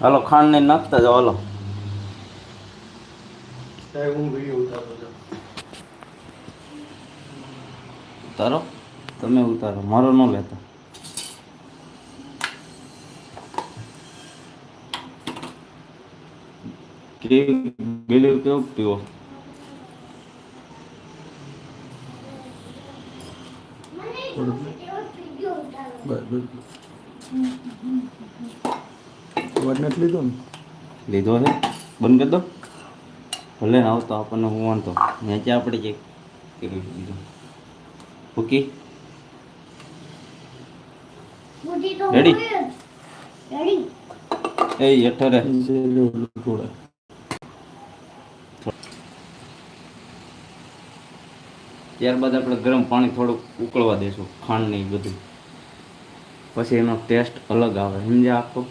હાલો ખાંડ ને નાખતા જાઓ હાલો સાહેબ હું વિડીયો ઉતારતો હતો ઉતારો તમે ઉતારો મારો ન લેતો કેવી ગેલી કેવું પીવો બસ બસ વડ નથી લીધો ને? લીધો છે? બંધ કરી દો. ભલે ને આવતો આપણને હું વાંધો. નેચે આપણે કરી દીધું ઓકે? રેડી એ. થોડા ત્યારબાદ આપણે ગરમ પાણી થોડુંક ઉકળવા દઈશું ખાંડ નહીં બધું. પછી એનો ટેસ્ટ અલગ આવે. સમજ્યા આખો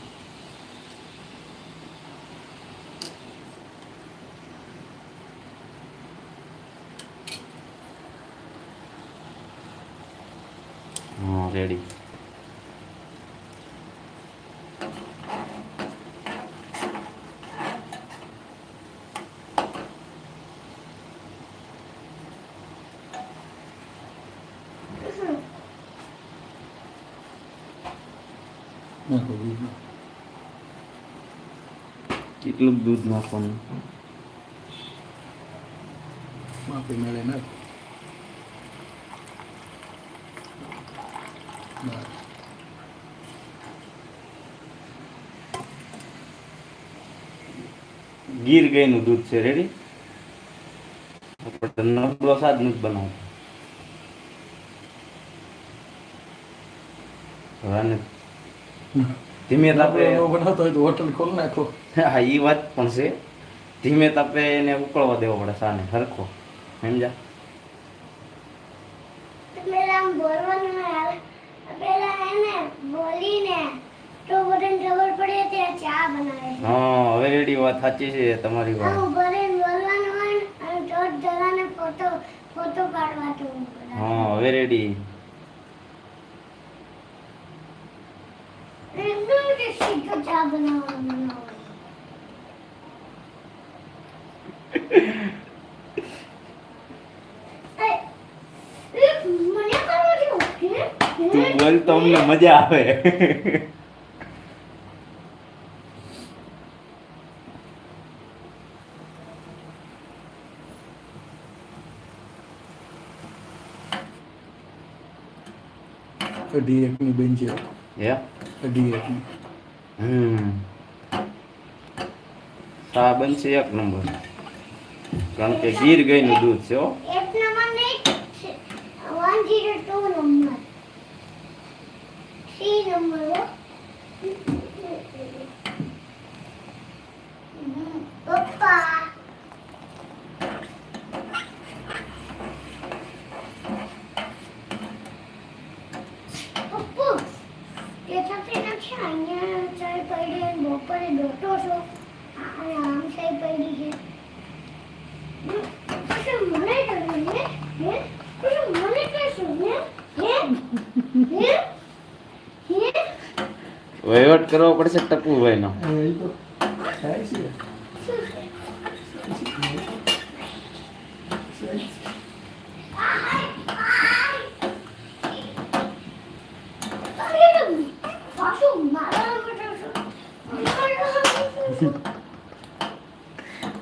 હા રેડી નાખો દૂધ કેટલું દૂધ નાખવાનું માપી મેળે નાખ ગીર ગાયનું દૂધ છે રેડી આપણે નબળો સાદ નથી બનાવતો ધીમે તાપે બનાવતો હોય તો હોટલ ખોલ નાખો. હા એ વાત પણ છે. ધીમે તાપે એને ઉકળવા દેવો પડે સાને હરખો. સમજા પેલા બોલવાનું પેલા એને બોલીને તો બધાને ખબર પડે ત્યાં ચા બનાવે હા હવે રેડી વાત સાચી છે તમારી વાત. આમ બોલીને બોલવાનું હોય અને તો જ ફોટો ફોટો પાડવા તો હા હવે રેડી એકદમ જ સીધો ચા બનાવવાનો હોય. એ, એ, મને કરવું છે હે? તું બોલ તો અમને મજા આવે. અઢી એકની બેન છે હે અઢી એકની હમ સા બનશે એક નંબર કારણ કે ગીર ગાયનું દૂધ છે હો એક નંબર નહીં one zero two number three number હો. હમ, પપ્પા પપ્પુ બપોરે ડોટો છો. અને આમ સાઈ પડી છે. કશું મને કરવું હે? કશું મને કશું હે? હે? હે? વહીવટ કરવો પડશે ટકુભાઈ નો તો થાય છે?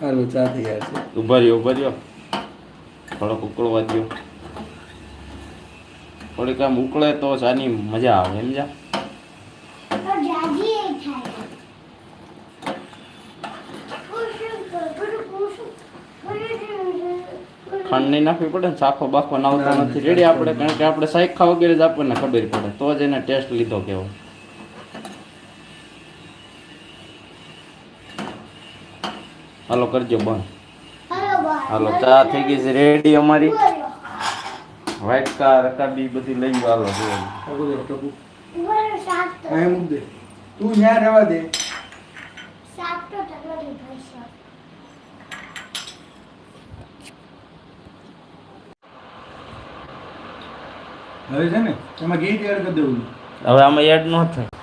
હાલો ચા તૈયાર છે. ઊભા રહ્યો ઊભા રહ્યો. થોડોક ઉકળવા દો થોડીક આમ ઉકળે તો ચાની મજા આવે એમ પૂછું ખાંડ નહીં નાખવી પડે ને સાખો બાખો નાવતો નથી. રેડી આપણે કારણ કે આપણે સાયખા વગેરે જ આપણને ખબર પડે. તો જ એને ટેસ્ટ લીધો કેવો હાલો કરજો બંધ. હાલો ચા થઈ ગઈ છે રેડી અમારી. વ્હાઈટ કાર રકાબી બધી લઈ ગયો હાલો જો તો ત્યાં રહેવા દે. હવે છે ને એમાં ઘી તૈયાર કરી દેવું હવે આમાં એડ ન થાય.